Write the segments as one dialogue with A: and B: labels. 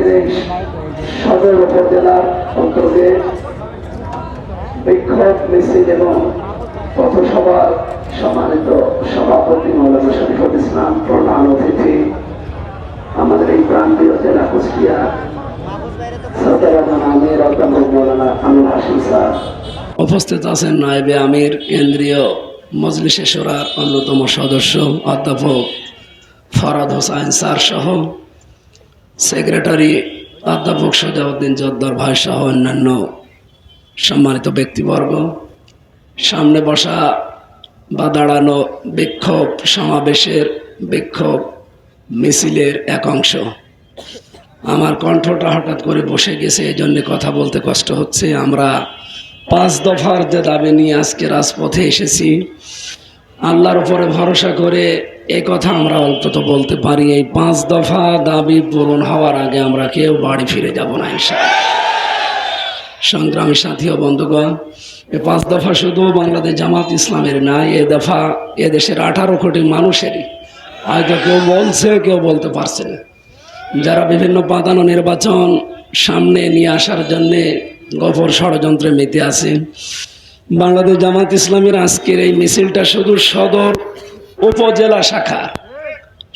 A: আগামীতে সদর উপজেলার অন্তর্গে বিক্ষোভ, মিছিল এবং পথসভার সম্মানিত সভাপতি মৌলানা শরীফুল ইসলাম প্রধান অতিথি, আমাদের এই প্রান্তীয় জেলা কুষ্টিয়া
B: উপস্থিত আছেন নায়েবে আমির, কেন্দ্রীয় মজলিসে অন্যতম সদস্য, অধ্যাপক ফরাদ হোসাইন স্যার সহ সেক্রেটারি অধ্যাপক সজাউদ্দিন জদ্দর ভাই সহ অন্যান্য সম্মানিত ব্যক্তিবর্গ। সামনে বসা বা দাঁড়ানো বিক্ষোভ সমাবেশের বিক্ষোভ মিছিলের এক অংশ। আমার কণ্ঠটা হঠাৎ করে বসে গেছে এই জন্যে কথা বলতে কষ্ট হচ্ছে। আমরা পাঁচ দফার যে দাবি নিয়ে আজকে রাজপথে এসেছি, আল্লাহর উপরে ভরসা করে এই কথা আমরা অন্তত বলতে পারি, এই পাঁচ দফা দাবি পূরণ হওয়ার আগে আমরা কেউ বাড়ি ফিরে যাব না সংগ্রামী সাথী ও বন্ধুগণ, এ পাঁচ দফা শুধু বাংলাদেশ জামাত ইসলামের না, এ দফা এ দেশের আঠারো কোটি মানুষেরই। হয়তো কেউ বলছে, কেউ বলতে পারছে না। যারা বিভিন্ন পাতানো নির্বাচন সামনে নিয়ে আসার জন্যে গফর ষড়যন্ত্রে মেতে আছে বাংলাদেশ জামাত ইসলামের আজকের এই মিছিলটা শুধু সদর উপজেলা শাখা।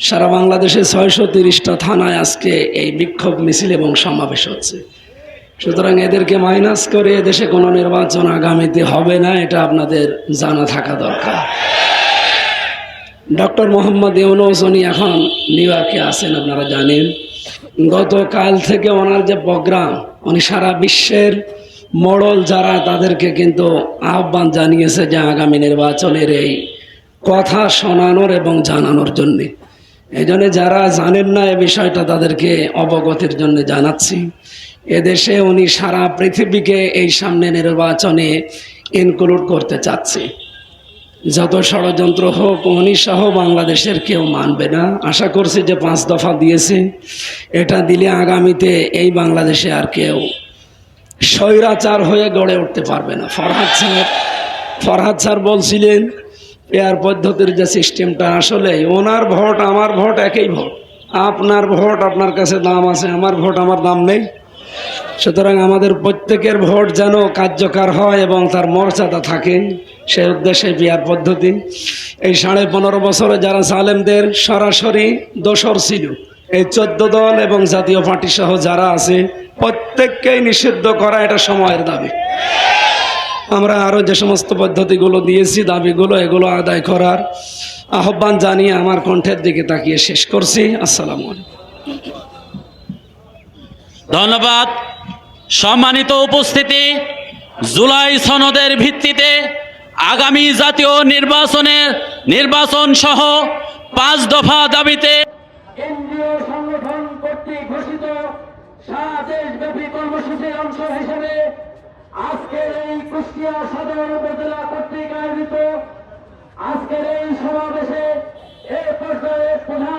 B: সারা বাংলাদেশে ছয়শো তিরিশটা থানায় আজকে এই বিক্ষোভ মিছিল এবং সমাবেশ হচ্ছে। সুতরাং এদেরকে মাইনাস করে দেশে কোনো নির্বাচন আগামীতে হবে না, এটা আপনাদের জানা থাকা দরকার। ডক্টর মোহাম্মদ ইউনুস, উনি এখন নিউ ইয়র্কে আছেন, আপনারা জানেন। গতকাল থেকে ওনার যে প্রোগ্রাম, উনি সারা বিশ্বের মডল যারা, তাদেরকে কিন্তু আহ্বান জানিয়েছে যে আগামী নির্বাচনের এই কথা শোনানোর এবং জানানোর জন্যে। এই জন্যে যারা জানেন না এ বিষয়টা, তাদেরকে অবগতির জন্য জানাচ্ছি। এদেশে উনি সারা পৃথিবীকে এই সামনে নির্বাচনে ইনক্লুড করতে চাচ্ছে। যত ষড়যন্ত্র হোক, উনি সহ বাংলাদেশের কেউ মানবে না। আশা করছি যে পাঁচ দফা দিয়েছে। এটা দিলে আগামীতে এই বাংলাদেশে আর কেউ স্বৈরাচার হয়ে গড়ে উঠতে পারবে না। ফরহাদ স্যার ফরহাদ স্যার বলছিলেন পেয়ার পদ্ধতির যে সিস্টেমটা আসলে, ওনার ভোট আমার ভোট একই ভোট। আপনার ভোট আপনার কাছে দাম আছে, আমার ভোট আমার দাম নেই। সুতরাং আমাদের প্রত্যেকের ভোট যেন কার্যকর হয় এবং তার মর্যাদা থাকে, সে উদ্দেশ্যে বিয়ার পদ্ধতি। এই সাড়ে পনেরো বছরে যারা সালেমদের সরাসরি দোসর ছিল, এই চোদ্দ দল এবং জাতীয় পার্টি সহ যারা আছে, প্রত্যেককেই নিষিদ্ধ করা এটা সময়ের দাবি। আমরা আরও যে সমস্ত পদ্ধতিগুলো দিয়েছি দাবিগুলো এগুলো আদায় করার আহ্বান জানিয়ে আমার কণ্ঠের দিকে তাকিয়ে শেষ করছি। আসসালামু আলাইকুম।
C: ধন্যবাদ। সম্মানিত উপস্থিতি জুলাই সনদের ভিত্তিতে আগামী জাতীয় নির্বাচনের নির্বাচন সহ পাঁচ দফা দাবিতে
A: কেন্দ্রীয় সংগঠন কর্তৃক ঘোষিত সারা দেশব্যাপী কর্মসূচির অংশ হিসেবে আজকের এই কুষ্টিয়া সদর উপজেলা কর্তৃক আয়োজিত আজকের এই সমাবেশে এ পর্যায়ে প্রধান